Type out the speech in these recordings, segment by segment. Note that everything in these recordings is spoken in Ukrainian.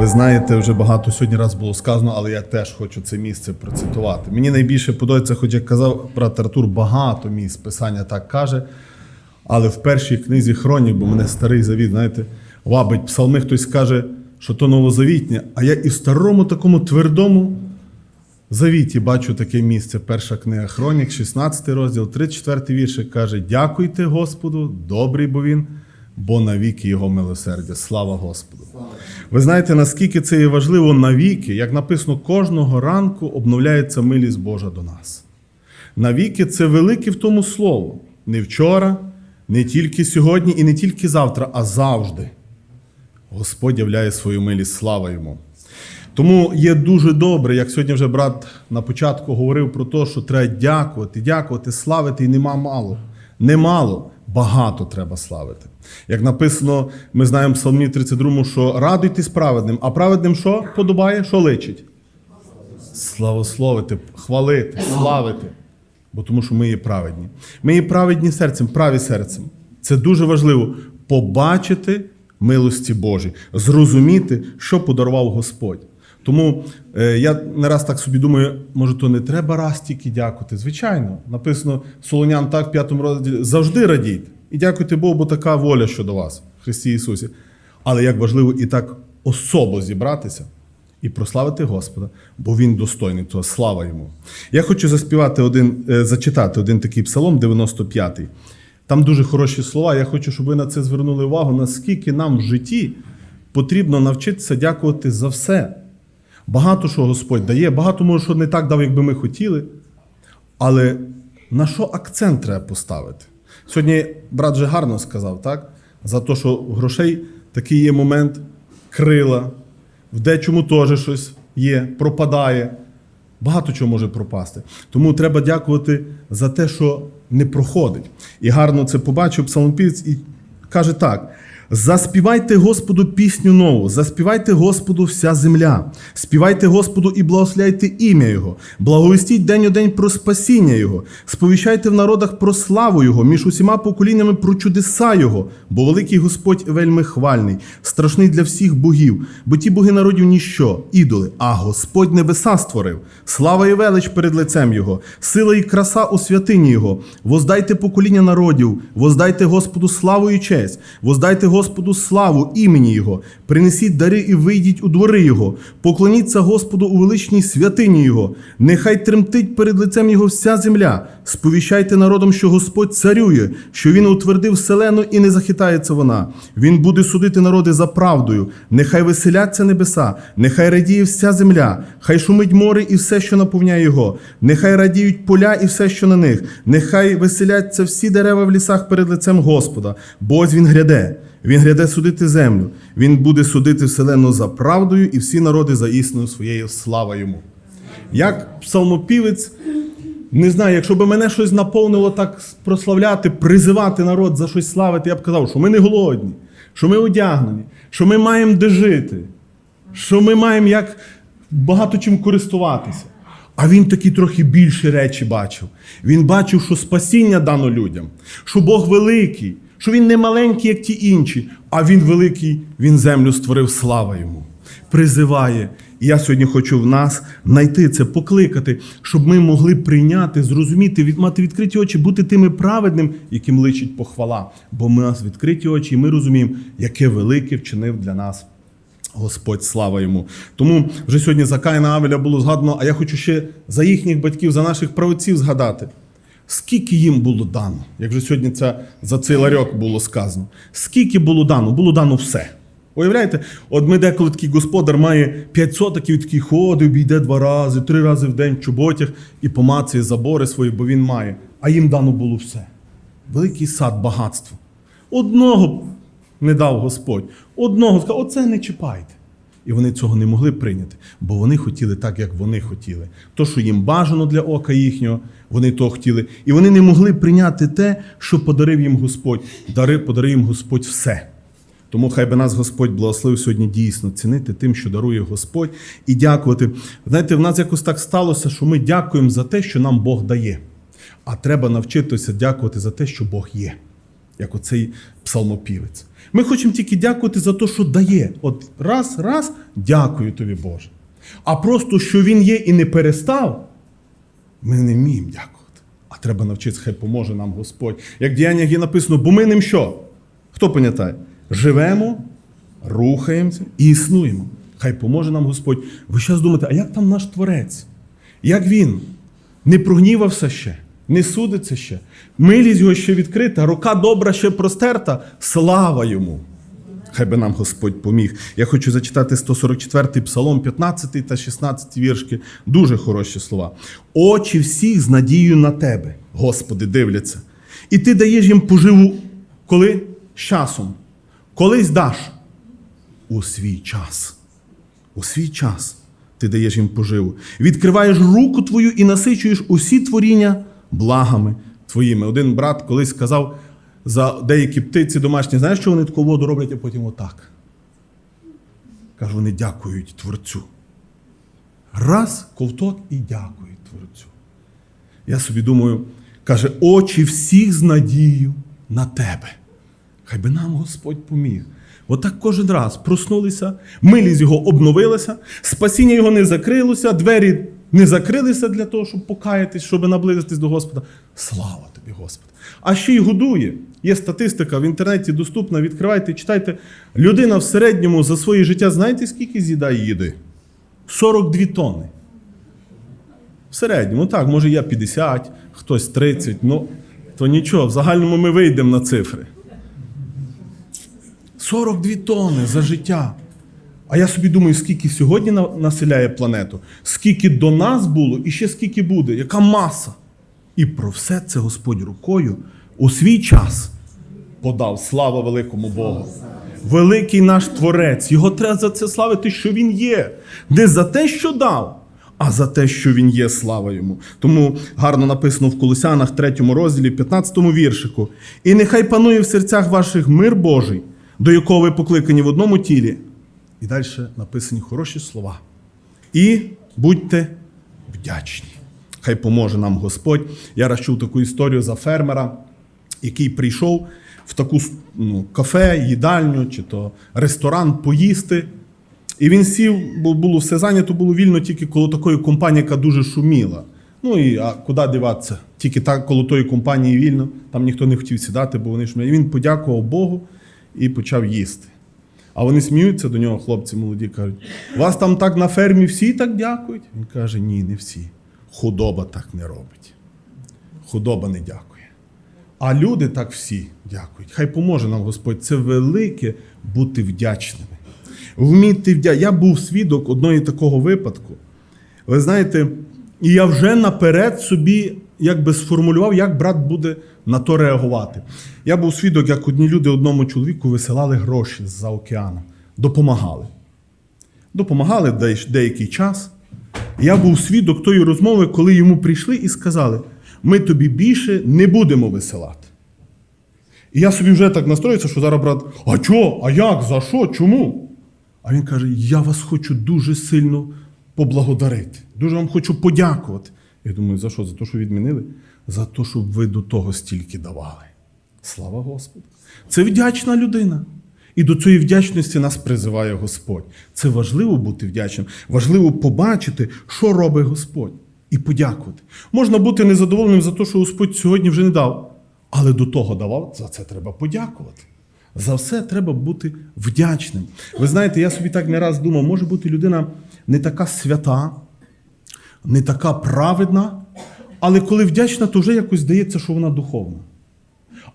Ви знаєте, вже багато сьогодні раз було сказано, але я теж хочу це місце процитувати. Мені найбільше подобається, хоч як казав брат Артур, багато місць писання так каже. Але в першій книзі Хронік, бо мене старий завіт, знаєте, вабить псалми, хтось каже, що то новозавітнє, а я і в старому такому твердому завіті бачу таке місце. Перша книга Хронік, 16 розділ, 34 віршик каже: Дякуйте Господу, добрий бо він, бо навіки його милосердя. Слава Господу! Ви знаєте, наскільки це є важливо навіки, як написано, кожного ранку обновляється милість Божа до нас. Навіки це велике в тому слово. Не вчора, не тільки сьогодні і не тільки завтра, а завжди. Господь являє свою милість, слава йому. Тому є дуже добре, як сьогодні вже брат на початку говорив про те, що треба дякувати, дякувати, славити, і нема мало. Немало, багато треба славити. Як написано, ми знаємо в Псалмі 32, що радуйтесь праведним, а праведним що подобає, що личить? Славословити, хвалити, славити. Бо тому що ми є праведні. Ми є праведні серцем, праві серцем. Це дуже важливо побачити милості Божі, зрозуміти, що подарував Господь. Тому е, я не раз так собі думаю, може, то не треба раз тільки дякувати. Звичайно, написано Солонян так в п'ятому розділі завжди радійте. І дякуйте Богу, бо така воля щодо вас, в Христі Ісусі. Але як важливо і так особо зібратися і прославити Господа, бо Він достойний того. Слава йому. Я хочу заспівати один, е, зачитати один такий псалом, 95-й. Там дуже хороші слова. Я хочу, щоб ви на це звернули увагу, наскільки нам в житті потрібно навчитися дякувати за все. Багато що Господь дає, багато може, що не так дав, як би ми хотіли. Але на що акцент треба поставити? Сьогодні брат же гарно сказав, так? За те, що в грошей такий є момент крила, в дечому теж щось є, пропадає. Багато чого може пропасти. Тому треба дякувати за те, що не проходить. І гарно це побачив псалмопівець і каже так: заспівайте Господу пісню нову, заспівайте Господу вся земля, співайте Господу і благословляйте ім'я Його, благовістіть день у день про спасіння Його, сповіщайте в народах про славу Його, між усіма поколіннями про чудеса Його, бо великий Господь вельми хвальний, страшний для всіх богів, бо ті боги народів ніщо, ідоли, а Господь небеса створив. Слава і велич перед лицем Його, сила і краса у святині Його. Воздайте покоління народів, воздайте Господу славу і честь, воздайте Господу славу імені Його, принесіть дари і вийдіть у двори Його, поклоніться Господу у величній святині Його. Нехай тремтить перед лицем Його вся земля. Сповіщайте народом, що Господь царює, що Він утвердив вселену і не захитається вона. Він буде судити народи за правдою. Нехай веселяться небеса, нехай радіє вся земля, хай шумить море і все, що наповняє його. Нехай радіють поля і все, що на них. Нехай веселяться всі дерева в лісах перед лицем Господа, бо ось він гряде. Він гряде судити землю. Він буде судити вселену за правдою і всі народи за істину своєю слава йому. Як псалмопівець, не знаю, якщо б мене щось наповнило так прославляти, призивати народ за щось славити, я б казав, що ми не голодні, що ми одягнені, що ми маємо де жити, що ми маємо як багато чим користуватися. А він такі трохи більші речі бачив. Він бачив, що спасіння дано людям, що Бог великий, що він не маленький, як ті інші, а він великий, він землю створив, слава йому. Призиває. І я сьогодні хочу в нас знайти це, покликати, щоб ми могли прийняти, зрозуміти, від, мати відкриті очі, бути тими праведним, яким личить похвала. Бо ми нас відкриті очі, і ми розуміємо, яке велике вчинив для нас Господь, слава йому. Тому вже сьогодні за Каїна Авеля було згадано, а я хочу ще за їхніх батьків, за наших правоців згадати. Скільки їм було дано? Як вже сьогодні це за цей ларьок було сказано. Скільки було дано? Було дано все. Уявляєте, от ми деколи такий господар має 5 сотиків, такий ходить, обійде два рази, три рази в день в чоботях і помацує забори свої, бо він має. А їм дано було все. Великий сад, багатство. Одного не дав Господь. Одного сказав, оце не чіпайте. І вони цього не могли прийняти, бо вони хотіли так, як вони хотіли. То, що їм бажано для ока їхнього, вони то хотіли. І вони не могли прийняти те, що подарив їм Господь. Дарив, подарив їм Господь все. Тому хай би нас Господь благословив сьогодні дійсно цінити тим, що дарує Господь, і дякувати. Знаєте, в нас якось так сталося, що ми дякуємо за те, що нам Бог дає. А треба навчитися дякувати за те, що Бог є. як оцей псалмопівець. Ми хочемо тільки дякувати за те, що дає. От раз, раз, дякую тобі, Боже. А просто, що він є і не перестав, ми не вміємо дякувати. А треба навчитися, хай поможе нам Господь. Як в діяннях є написано, бо ми ним що? Хто пам'ятає? Живемо, рухаємося і існуємо. Хай поможе нам Господь. Ви зараз думаєте, а як там наш Творець? Як він? Не прогнівався ще, не судиться ще. Милість його ще відкрита, рука добра ще простерта. Слава йому! Хай би нам Господь поміг. Я хочу зачитати 144-й псалом, 15 та 16 віршки. Дуже хороші слова. Очі всіх з надією на тебе, Господи, дивляться. І ти даєш їм поживу, коли? З часом. Колись даш у свій час. У свій час ти даєш їм поживу. Відкриваєш руку твою і насичуєш усі творіння благами твоїми. Один брат колись сказав за деякі птиці домашні, знаєш, що вони таку воду роблять, а потім отак. Каже, вони дякують Творцю. Раз ковток і дякують Творцю. Я собі думаю, каже, очі всіх з надією на тебе. Хай би нам Господь поміг. Отак кожен раз проснулися, милість його обновилася, спасіння його не закрилося, двері не закрилися для того, щоб покаятись, щоб наблизитись до Господа. Слава тобі, Господи! А ще й годує. Є статистика в інтернеті доступна. Відкривайте, читайте. Людина в середньому за своє життя, знаєте, скільки з'їдає їди? 42 тонни. В середньому, так, може я 50, хтось 30, ну то нічого, в загальному ми вийдемо на цифри. 42 тонни за життя. А я собі думаю, скільки сьогодні населяє планету, скільки до нас було і ще скільки буде, яка маса. І про все це Господь рукою у свій час подав. Слава великому Богу. Великий наш Творець. Його треба за це славити, що Він є. Не за те, що дав, а за те, що Він є, слава йому. Тому гарно написано в Колосянах, 3 розділі, 15 віршику. І нехай панує в серцях ваших мир Божий, до якого ви покликані в одному тілі. І далі написані хороші слова. І будьте вдячні. Хай поможе нам Господь. Я раз чув таку історію за фермера, який прийшов в таку ну, кафе, їдальню чи то ресторан поїсти. І він сів, бо було все зайнято, було вільно тільки коло такої компанії, яка дуже шуміла. Ну і а куди диватися? Тільки так коло тої компанії вільно, там ніхто не хотів сідати, бо вони шуміли. І він подякував Богу і почав їсти. А вони сміються до нього, хлопці молоді, кажуть: вас там так на фермі всі так дякують? Він каже: ні, не всі. Худоба так не робить. Худоба не дякує. А люди так всі дякують. Хай поможе нам Господь. Це велике бути вдячними. Вміти вдя... Я був свідок одної такого випадку. Ви знаєте, і я вже наперед собі якби сформулював, як брат буде на то реагувати. Я був свідок, як одні люди одному чоловіку висилали гроші з-за океану, допомагали. Допомагали деякий час. Я був свідок тої розмови, коли йому прийшли і сказали: ми тобі більше не будемо висилати. І я собі вже так настроївся, що зараз брат, а чого? А як? За що? Чому? А він каже: Я вас хочу дуже сильно поблагодарити. Дуже вам хочу подякувати. Я думаю, за що? За те, що відмінили? За те, щоб ви до того стільки давали. Слава Господу! Це вдячна людина. І до цієї вдячності нас призиває Господь. Це важливо бути вдячним. Важливо побачити, що робить Господь, і подякувати. Можна бути незадоволеним за те, що Господь сьогодні вже не дав, але до того давав, за це треба подякувати. За все треба бути вдячним. Ви знаєте, я собі так не раз думав, може бути людина не така свята, не така праведна, але коли вдячна, то вже якось здається, що вона духовна.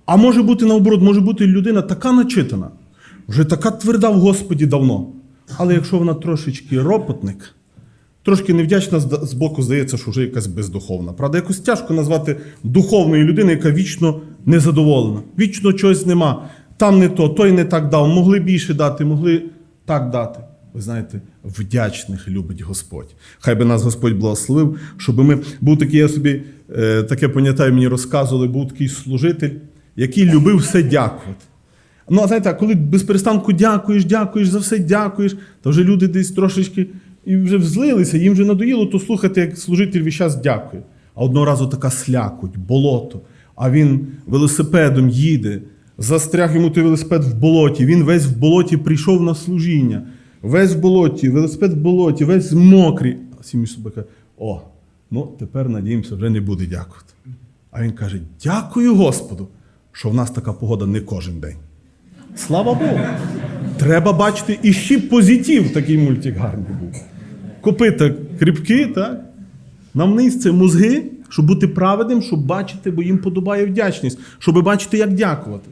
А може бути наоборот, може бути людина така начитана, вже така тверда в Господі давно. Але якщо вона трошечки ропотник, трошки невдячна, з боку здається, що вже якась бездуховна. Правда, якось тяжко назвати духовною людиною, яка вічно незадоволена. Вічно чогось нема. Там не то, той не так дав, могли більше дати, могли так дати. Ви знаєте, вдячних любить Господь. Хай би нас Господь благословив, щоб ми був такий, я собі е, таке пам'ятаю, мені розказували, був такий служитель, який любив все дякувати. Ну, а знаєте, коли без перестанку дякуєш, дякуєш за все, дякуєш, то вже люди десь трошечки і вже взлилися, їм вже надоїло то слухати, як служитель весь час дякує. А одного разу така слякоть, болото, а він велосипедом їде, застряг йому той велосипед в болоті. Він весь в болоті прийшов на служіння. Весь в болоті, велосипед в болоті, весь мокрий. А між собою о, ну тепер надіємося, вже не буде дякувати. А він каже: дякую Господу, що в нас така погода не кожен день. Слава Богу! Треба бачити і ще позитив, такий мультик гарний був. Копита кріпкі, так? Нам це мозги, щоб бути праведним, щоб бачити, бо їм подобає вдячність, щоб бачити, як дякувати.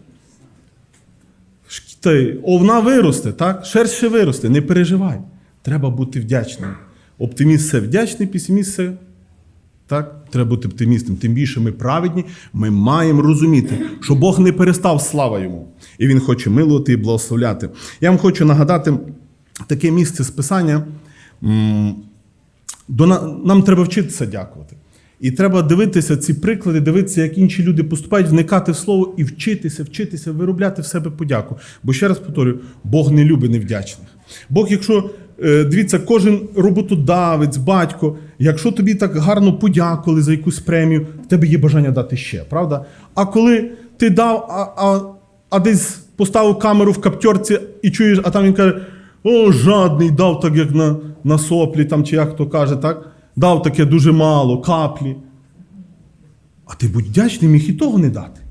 Й Овна виросте, так? Шерсть ще виросте, не переживай. Треба бути вдячним. Оптиміст це вдячний, песиміст це так? Треба бути оптимістом. Тим більше ми праведні, ми маємо розуміти, що Бог не перестав слава йому. І Він хоче милувати і благословляти. Я вам хочу нагадати таке місце з Писання. Нам треба вчитися дякувати. І треба дивитися ці приклади, дивитися, як інші люди поступають, вникати в слово і вчитися, вчитися, виробляти в себе подяку. Бо ще раз повторюю, Бог не любить невдячних. Бог, якщо е, дивіться, кожен роботодавець, батько, якщо тобі так гарно подякували за якусь премію, в тебе є бажання дати ще, правда? А коли ти дав, а, а, а десь поставив камеру в каптерці і чуєш, а там він каже: о, жадний, дав так, як на, на соплі, там, чи як то каже, так? Дав таке дуже мало, каплі. А ти будь вдячний, міг і того не дати.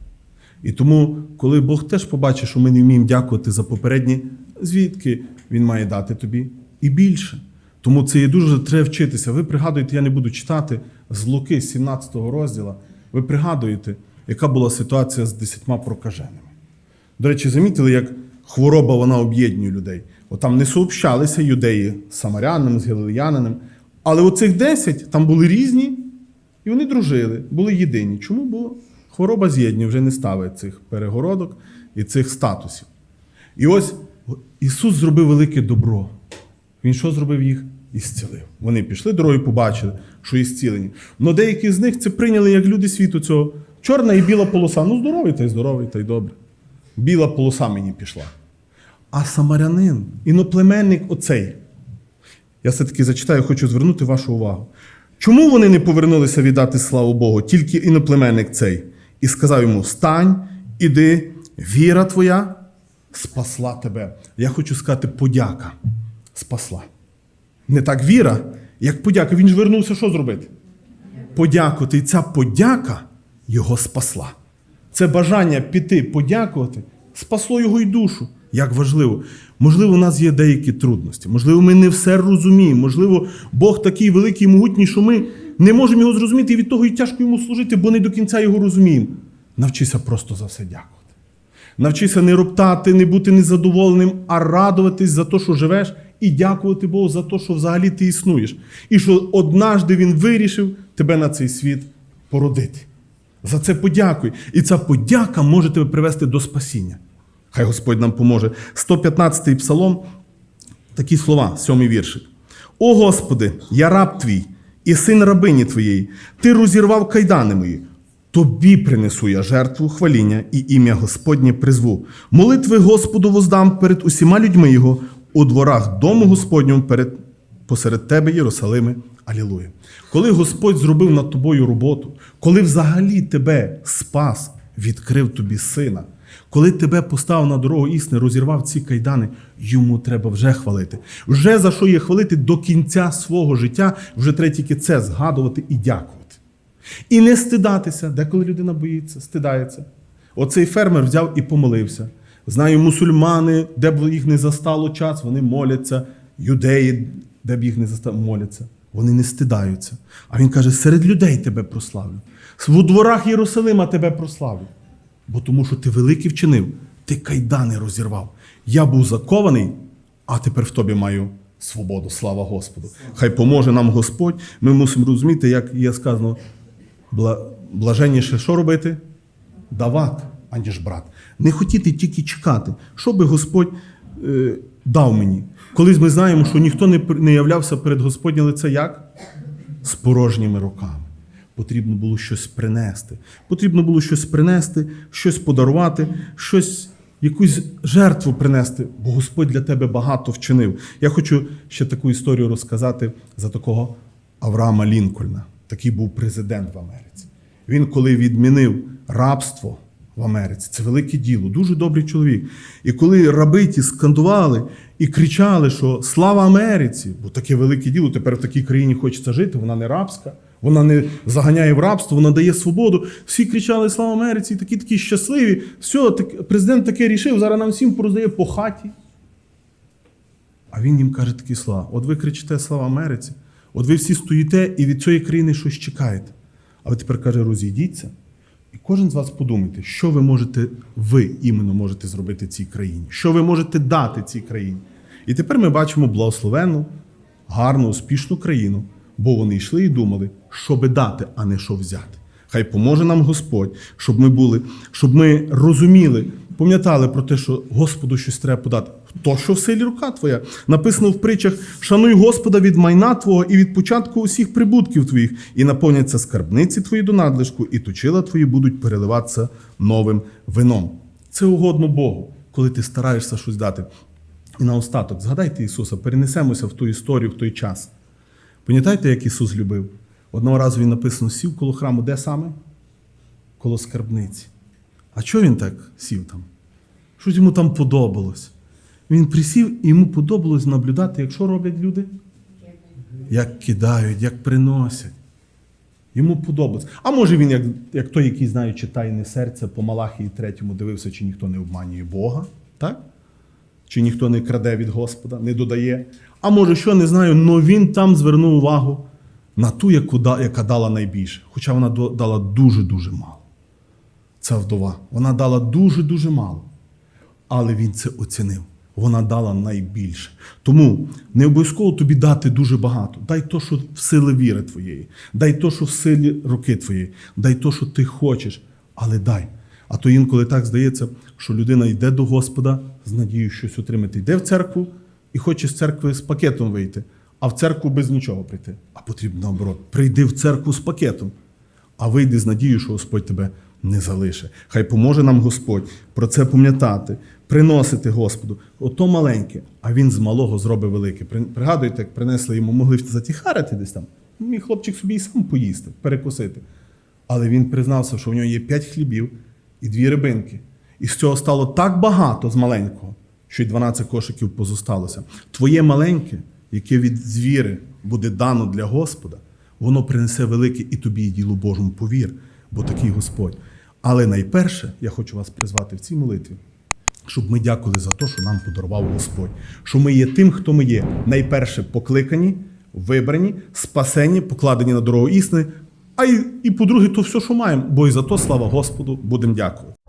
І тому, коли Бог теж побачить, що ми не вміємо дякувати за попередні, звідки Він має дати тобі і більше. Тому це є дуже треба вчитися. Ви пригадуєте, я не буду читати з Луки, 17 розділу. Ви пригадуєте, яка була ситуація з десятьма прокаженими. До речі, замітили, як хвороба вона об'єднує людей. От там не сообщалися юдеї з самарянами, з галилеянинами. Але оцих 10 там були різні, і вони дружили, були єдині. Чому? Бо хвороба з'єднує, вже не ставить цих перегородок і цих статусів. І ось Ісус зробив велике добро. Він що зробив їх? І зцілив. Вони пішли дорогою, побачили, що і зцілені. Но деякі з них це прийняли як люди світу цього. Чорна і біла полоса. Ну, здоровий та й здоровий, та й добре. Біла полоса мені пішла. А самарянин, іноплеменник оцей. Я все-таки зачитаю, хочу звернути вашу увагу. Чому вони не повернулися віддати славу Богу, тільки іноплеменник цей? І сказав йому: Встань, іди, віра твоя спасла тебе. Я хочу сказати, подяка спасла. Не так віра, як подяка. Він ж вернувся, що зробити? Подякувати. І ця подяка його спасла. Це бажання піти подякувати спасло його й душу. Як важливо. Можливо, у нас є деякі трудності. Можливо, ми не все розуміємо. Можливо, Бог такий великий і могутній, що ми не можемо його зрозуміти, і від того і тяжко йому служити, бо не до кінця його розуміємо. Навчися просто за все дякувати. Навчися не роптати, не бути незадоволеним, а радуватись за те, що живеш, і дякувати Богу за те, що взагалі ти існуєш. І що однажди Він вирішив тебе на цей світ породити. За це подякуй. І ця подяка може тебе привести до спасіння. Хай Господь нам поможе. 115-й псалом, такі слова, сьомий віршик. О Господи, я раб твій і син рабині твоєї, ти розірвав кайдани мої. Тобі принесу я жертву хваління і ім'я Господнє призву. Молитви Господу воздам перед усіма людьми Його у дворах дому Господньому перед, посеред тебе, Єрусалиме. Алілуя. Коли Господь зробив над тобою роботу, коли взагалі тебе спас, відкрив тобі сина, коли тебе поставив на дорогу істини, розірвав ці кайдани, йому треба вже хвалити. Вже за що є хвалити до кінця свого життя, вже треба тільки це згадувати і дякувати. І не стидатися, деколи людина боїться, стидається. Оцей фермер взяв і помолився. Знаю, мусульмани, де б їх не застало час, вони моляться, юдеї, де б їх не застало, моляться. Вони не стидаються. А він каже: серед людей тебе прославлю. В дворах Єрусалима тебе прославлю. Бо тому, що ти великий вчинив, ти кайдани розірвав. Я був закований, а тепер в тобі маю свободу. Слава Господу. Хай поможе нам Господь. Ми мусимо розуміти, як є сказано, блаженніше що робити? Давати, аніж брати. Не хотіти тільки чекати, що би Господь е, дав мені. Колись ми знаємо, що ніхто не, не являвся перед Господнє лице як? З порожніми руками. Потрібно було щось принести. Потрібно було щось принести, щось подарувати, щось, якусь жертву принести, бо Господь для тебе багато вчинив. Я хочу ще таку історію розказати за такого Авраама Лінкольна. Такий був президент в Америці. Він, коли відмінив рабство в Америці. Це велике діло, дуже добрий чоловік. І коли раби ті скандували і кричали, що слава Америці, бо таке велике діло, тепер в такій країні хочеться жити, вона не рабська, вона не заганяє в рабство, вона дає свободу. Всі кричали Слава Америці, такі такі щасливі. Все, так, президент таке рішив, зараз нам всім пороздає по хаті. А він їм каже такі слова: от ви кричите Слава Америці, от ви всі стоїте і від цієї країни щось чекаєте. А ви тепер каже, розійдіться. І кожен з вас подумайте, що ви можете, ви іменно можете зробити цій країні, що ви можете дати цій країні. І тепер ми бачимо благословенну, гарну, успішну країну, бо вони йшли і думали, що би дати, а не що взяти. Хай поможе нам Господь, щоб ми були, щоб ми розуміли, пам'ятали про те, що Господу щось треба подати. То, що в силі рука твоя. Написано в притчах: шануй Господа від майна Твого і від початку усіх прибутків твоїх, і наповняться скарбниці твої до надлишку, і точила твої будуть переливатися новим вином. Це угодно Богу, коли ти стараєшся щось дати. І наостаток, згадайте Ісуса, перенесемося в ту історію, в той час. Пам'ятаєте, як Ісус любив? Одного разу він написано, сів коло храму, де саме? Коло скарбниці. А чого він так сів там? Щось йому там подобалось. Він присів і йому подобалось наблюдати, як що роблять люди? Як кидають, як приносять. Йому подобалось. А може він, як, як той, який знає, читайне серце, по Малахії третьому дивився, чи ніхто не обманює Бога, так? Чи ніхто не краде від Господа, не додає. А може, що не знаю, але він там звернув увагу на ту, яку, яка дала найбільше. Хоча вона дала дуже-дуже мало. Ця вдова. Вона дала дуже-дуже мало. Але він це оцінив. Вона дала найбільше. Тому не обов'язково тобі дати дуже багато. Дай то, що в сили віри твоєї, дай то, що в силі руки твоєї, дай то, що ти хочеш, але дай. А то інколи так здається, що людина йде до Господа з надією щось отримати. Йде в церкву і хоче з церкви з пакетом вийти, а в церкву без нічого прийти. А потрібно наоборот. Прийди в церкву з пакетом, а вийди з надією, що Господь тебе не залише. Хай поможе нам Господь про це пам'ятати, приносити Господу. Ото маленьке, а він з малого зробить велике. При- Пригадуєте, як принесли йому, могли затіхарити десь там. Мій хлопчик собі і сам поїсти, перекусити. Але він признався, що в нього є п'ять хлібів і дві рибинки. І з цього стало так багато з маленького, що й 12 кошиків позосталося. Твоє маленьке, яке від звіри буде дано для Господа, воно принесе велике і тобі, і ділу Божому, повір, бо такий Господь. Але найперше я хочу вас призвати в цій молитві, щоб ми дякували за те, що нам подарував Господь. Що ми є тим, хто ми є. Найперше покликані, вибрані, спасені, покладені на дорогу істини. А й, і по-друге, то все, що маємо. Бо і за то, слава Господу, будемо дякувати.